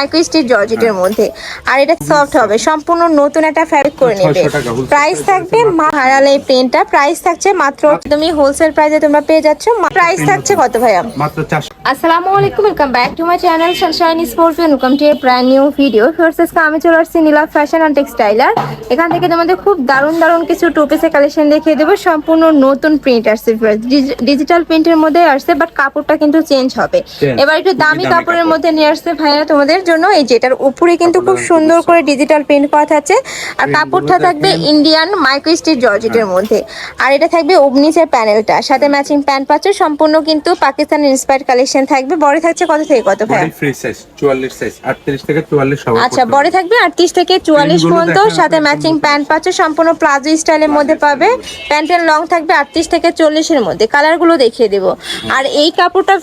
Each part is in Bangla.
মাইক্রো স্টিচ জর্জেটের মধ্যে। আর এটা সফট হবে সম্পূর্ণ নতুন একটা ফ্যাব্রিক করে নেবে। 600 টাকা wholesale প্রাইস থাকবে হারালে এই প্রিন্টটা প্রাইস থাকছে মাত্র তুমি হোলসেল প্রাইসে তোমরা পেয়ে যাচ্ছ। প্রাইস থাকছে কত ভাইয়া? মাত্র আসসালামু আলাইকুম welcome back to my channel Sunshine Sports welcome to a brand new video first আমি চলে আসছি নীলা ফ্যাশন অ্যান্ড টেক্সটাইলার এখান থেকে তোমাদের খুব দারুণ দারুণ কিছু টু পিসের কালেকশন দেখিয়ে দেবো। সম্পূর্ণ নতুন প্রিন্ট আসছে। ডিজিটাল প্রিন্টের মধ্যে আসছে বাট কাপড়টা কিন্তু চেঞ্জ হবে। এবার একটু দামি কাপড়ের মধ্যে নিয়ে আসছে ভাইয়া তোমাদের। জন্য এই যেটার উপরে কিন্তু খুব সুন্দর করে ডিজিটাল প্রিন্ট করা থাকছে। আর কাপড়টা থাকবে ইন্ডিয়ান মাইক্রো স্টিচ জর্জেটের মধ্যে। আর এটা থাকবে অবনিচের প্যানেলটা সাথে ম্যাচিং প্যান্ট পাচ্ছে। সম্পূর্ণ কিন্তু পাকিস্তানি ইন্সপায়ার্ড কালেকশন থাকবে। বড় থাকছে কত থেকে কত ভাই ফ্রি সাইজ চুয়াল্লিশ সাইজ আটত্রিশ থেকে চুয়াল্লিশ সবার আচ্ছা করতে বড় থাকবে আটত্রিশ থেকে চুয়াল্লিশ Print গুলো পর্যন্ত। সাথে ম্যাচিং প্যান্ট পাচ্ছে। সম্পূর্ণ প্লাজো স্টাইলের মধ্যে পাবে। প্যান্টের লং থাকবে আটত্রিশ থেকে চল্লিশের মধ্যে। কালারগুলো দেখিয়ে দেবো। আর এই কাপড়টা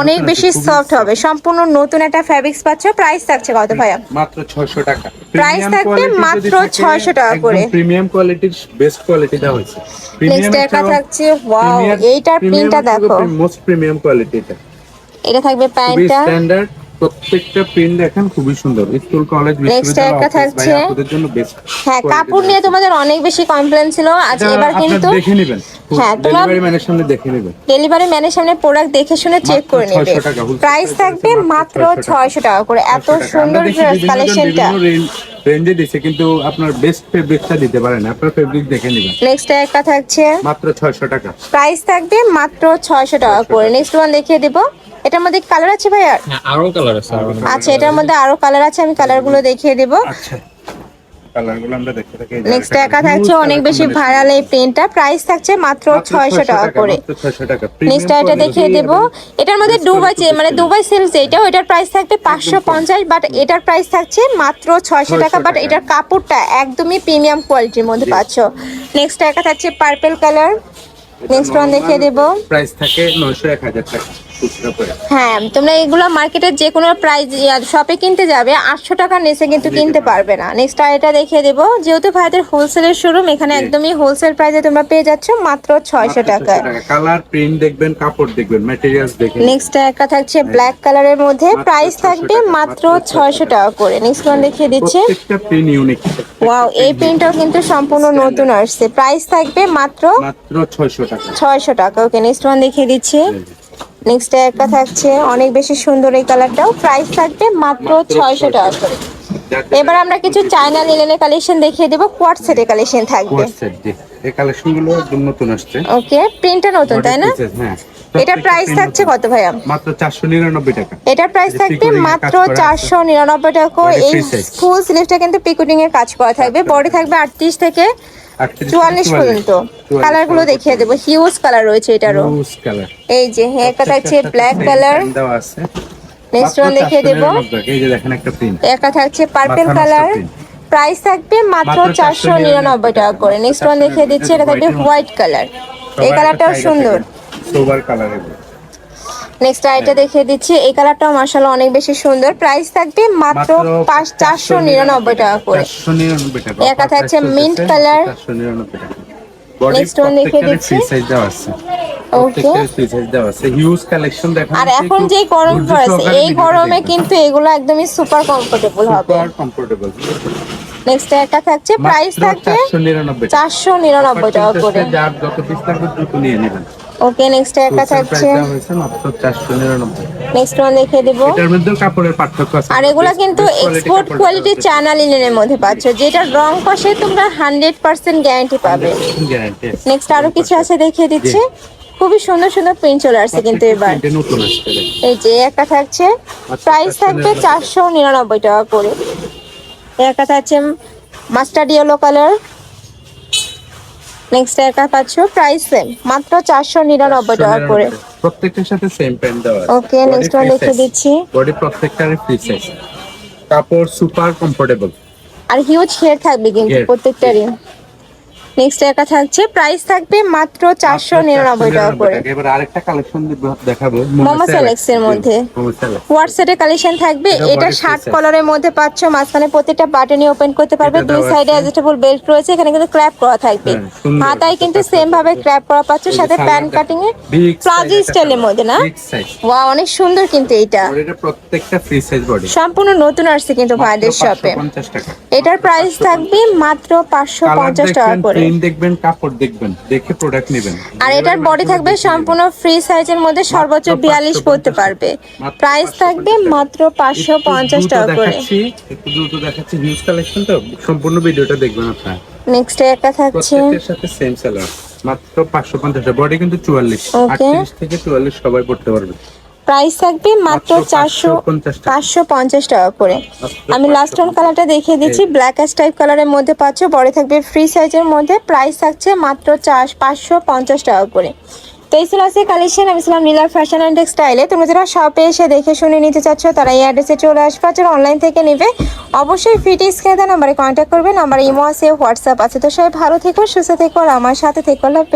অনেক বেশি সফট হবে। সম্পূর্ণ নতুন একটা ফ্যাব্রিক্স পাচ্ছ। প্রাইস থাকছে কত ভাইয়া? মাত্র ছয়শো টাকা। প্রাইস থাকবে মাত্র থাকে, 600 টাকা করে। প্রিমিয়াম কোয়ালিটির বেস্ট কোয়ালিটি দেওয়া হয়েছে। প্রিমিয়াম টাকা থাকছে ওয়াও এইটার প্রিন্টটা দেখো। মোস্ট প্রিমিয়াম কোয়ালিটি এটা এটা থাকবে প্যান্টটা। স্ট্যান্ডার্ড প্রত্যেকটা প্রিন্ট দেখেন খুবই সুন্দর। স্কুল কলেজ একটা থাকছে। আপনাদের জন্য বেস্ট হ্যাঁ কাপড় নিয়ে তোমাদের অনেক বেশি কমপ্লেন ছিল আজ এবার কিন্তু দেখে নেবেন। হ্যাঁ, তোমরা- ডেলিভারি ম্যানের সামনে দেখে নেবেন। ডেলিভারি ম্যানের সামনে প্রোডাক্ট দেখে শুনে চেক করে নেবে। 600 প্রাইস থাকবে মাত্র মাত্র 600 ছয়শো টাকা করে। এত সুন্দর কালেকশনটা রেঞ্জে দিছে কিন্তু আপনার বেস্ট ফেব্রিকটা দিতে পারেন আপনার ফেব্রিক দেখে নেবেন। নেক্সট একটা থাকছে মাত্র ছয়শো টাকা। প্রাইস থাকবে মাত্র ছয়শো টাকা করে। নেক্সট ওয়ান দেখিয়ে দেবো। এটার মধ্যে কালার আছে ভাই আর হ্যাঁ আরও কালার আছে আচ্ছা এটার মধ্যে আরও কালার আছে আমি কালারগুলো দেখিয়ে দেবো। আচ্ছা। কালারগুলো আমরা দেখতে থাকি নেক্সট একা থাকছে অনেক বেশি combination। ভাইরাল এই প্রিন্টটা প্রাইস থাকছে মাত্র মাত্র ছয়শো 600 টাকা করে। মাত্র 600 টাকা। নেক্সট এটা দেখিয়ে দেব। এটার মধ্যে দুবাই মানে। দুবাই এটার প্রাইস থাকবে পাঁচশো পঞ্চাশ বাট এটার প্রাইস থাকছে মাত্র ছয়শো 600 টাকা বাট এটার কাপড়টা একদমই প্রিমিয়াম কোয়ালিটির মধ্যে পাচ্ছ। নেক্সট একা থাকছে পার্পল কালার নেক্সট ওয়ান দেখিয়ে দেব। প্রাইস থাকে 900 1000 টাকা। হ্যাঁ তোমরা এগুলো মার্কেটের যে কোনো প্রাইস শপে কিনতে যাবে আটশো টাকার নিচে কিন্তু কিনতে পারবে। না। নেক্সট আর এটা দেখিয়ে দেবো। যেহেতু ভাইদের হোলসেলের শোরুম এখানে একদমই হোলসেল প্রাইসে তোমরা পেয়ে যাচ্ছ মাত্র ছয়শো টাকায়। কালার প্রিন্ট দেখবেন কাপড় দেখবেন ম্যাটেরিয়ালস দেখবেন নেক্সট একটা থাকছে ব্ল্যাক কালারের মধ্যে। প্রাইস থাকবে মাত্র ছয়শো টাকা। করে। নেক্সট ওয়ান দেখিয়ে দিচ্ছে। ওয়াও এই প্রিন্টটাও কিন্তু সম্পূর্ণ নতুন আসছে। প্রাইস থাকবে মাত্র মাত্র 600 টাকা। ছয়শো টাকা। ওকে নেক্সট ওয়ান দেখিয়ে দিচ্ছি। নেক্সট একটা থাকছে অনেক বেশি সুন্দর এই কালারটাও। প্রাইস থাকবে মাত্র ছয়শো টাকা করে। এবার আমরা কিছু চায়না লিলেনের কালেকশন দেখিয়ে দেবো। কোয়াট সেটের কালেকশন থাকবে। এই কালেকশনগুলো একদম নতুন আসছে। ওকে প্রিন্টটা নতুন তাই না? হ্যাঁ। এটার প্রাইস থাকছে কত ভাইয়া? মাত্র 499 টাকা। এটার প্রাইস থাকবে মাত্র কাজ করা আছে। চারশো নিরানব্বই টাকা। Body এই ফুল স্লিভটা কিন্তু পিকুটিং এর কাজ করা থাকবে। বডি থাকবে আটত্রিশ থেকে 38 চুয়াল্লিশ পর্যন্ত। কালারগুলো দেখিয়ে দেবো। হিউজ কালার রয়েছে এটারও। রোজ কালার এই যে হ্যাঁ একটা থাকছে ব্ল্যাক কালার নেক্সট ওয়ান দেখিয়ে দেবো। এই যে দেখেন একটা প্রিন্ট একটা থাকছে পার্পল কালার প্রাইস থাকবে মাত্র মাত্র চারশো নিরানব্বই টাকা। করে। নেক্সট ওয়ান দেখিয়ে দিচ্ছি এটা থাকবে হোয়াইট কালার এই কালারটাও সুন্দর। সোবার কালার নেক্সট আইটা দেখিয়ে দিচ্ছি। এই কালারটাও মার্শাল অনেক বেশি সুন্দর। প্রাইস থাকবে মাত্র পাঁচ চারশো নিরানব্বই টাকা করে। 499 টাকা। একা থাকছে মিন্ট কালার 499 টাকা। Next one দেখিয়ে দিচ্ছি। সাইজ দেওয়া আছে। ওকে সাইজ দেওয়া আছে। হিউজ কালেকশন দেখেন আর এখন যে গরম পড়েছে এই গরমে কিন্তু এগুলো একদমই সুপার কমফোর্টেবল হবে। সুপার কমফোর্টেবল নেক্সট একটা থাকছে প্রাইস থাকবে 499 টাকা। করে। যার যত পিস লাগবে দ্রুত নিয়ে নেবেন। ওকে নেক্সট একটা থাকছে। হয়েছে মাত্র 499 নেক্সট ওয়ান দেখিয়ে দেবো। এটার মধ্যে কাপড়ের পার্থক্য আছে। আর এগুলা কিন্তু এক্সপোর্ট কোয়ালিটি চায়না লিনেনের মধ্যে। পাচ্ছ। যেটা রং কষে তোমরা হান্ড্রেড পার্সেন্ট গ্যারান্টি পাবে। গ্যারান্টি নেক্সট আরও কিছু আছে দেখিয়ে দিচ্ছি। খুবই সুন্দর সুন্দর প্রিন্ট চলে আসছে কিন্তু এবার। এই যে একটা থাকছে। প্রাইস থাকবে চারশো নিরানব্বই টাকা করে। একটা থাকছে মাস্টার্ড ইয়েলো কালার নেক্সট একটা পাচ্ছ প্রাইস সেম মাত্র চারশো নিরানব্বই টাকা করে। প্রত্যেকটার সাথে সেম প্যান্ট দেওয়া আছে। ওকে নেক্সট ওয়ান দেখে দিচ্ছি। বডি প্রত্যেকটার ফ্রি সাইজ কাপড় সুপার কমফোর্টেবল আর হিউজ হেয়ার থাকবে কিন্তু। প্রত্যেকটারই। নেক্সট একা থাকছে প্রাইস থাকবে মাত্র চারশো নিরানব্বই টাকা করে। এবার আরেকটা কালেকশন দেখাবো। মোমো সেলেক্স এর মধ্যে। হোয়াটসঅ্যাপে কালেকশন থাকবে। এটা এটা শার্ট piece কলারের মধ্যে পাচ্ছ মাঝখানে প্রত্যেকটা বাটনই ওপেন করতে পারবে। দুই সাইডে। অ্যাডজাস্টেবল বেল্ট রয়েছে এখানে কিন্তু ক্র্যাপ করা থাকবে। হ্যাঁ, হাতায় কিন্তু সেম ভাবে ক্র্যাপ করা পাচ্ছ সাথে প্যান্ট কাটিং এ প্লাজো স্টাইলের মধ্যে না? ওয়া অনেক সুন্দর কিন্তু আর এটা প্রত্যেকটা ফ্রি সাইজ বডি সম্পূর্ণ নতুন আসছে কিন্তু ভাইদের শপে 50 টাকা। এটার প্রাইস থাকবে মাত্র পাঁচশো পঞ্চাশ টাকা করে। প্রিন্ট দেখবেন কাপড় দেখবেন দেখে প্রোডাক্ট নেবেন। আর এটার বডি থাকবে সম্পূর্ণ ফ্রি সাইজের মধ্যে সর্বোচ্চ মাত্র বিয়াল্লিশ পড়তে পারবে। প্রাইস থাকবে মাত্র পাঁচশো পঞ্চাশ একটু টাকা দ্রুত করে একটু দ্রুত দেখাচ্ছি হিউজ কালেকশন তো সম্পূর্ণ ভিডিওটা দেখবেন আপনারা। নেক্সট একটা থাকছে। সাথে সেম সেলার মাত্র 550 বডি কিন্তু 44 Okay. 38 থেকে 44 সবাই পড়তে পারবে। প্রাইস থাকবে মাত্র চারশো পাঁচশো পঞ্চাশ টাকা। করে। আমি লাস্ট অন কালারটা দেখিয়ে দিচ্ছি। ব্ল্যাক অ্যাশ টাইপ কালারের মধ্যে পাচ্ছ বড় থাকবে ফ্রি সাইজের মধ্যে। প্রাইস থাকছে মাত্র চার পাঁচশো পঞ্চাশ টাকা করে। তো এই ছিল আজকে কালেকশন আমি ছিলাম নীলার ফ্যাশন অ্যান্ড টেক্সটাইলে তোমরা যারা শপে এসে দেখে শুনে নিতে চাচ্ছ তারা এই অ্যাড্রেসে চলে আসবে। যারা অনলাইন থেকে নেবে অবশ্যই ফিটি স্ক্রিনে নাম্বারে কন্ট্যাক্ট করবে। নাম্বারে ইমো আছে হোয়াটসঅ্যাপ আছে। তো সবাই ভালো থেকো সুস্থ থেকো আর আমার সাথে থেকো। লাভ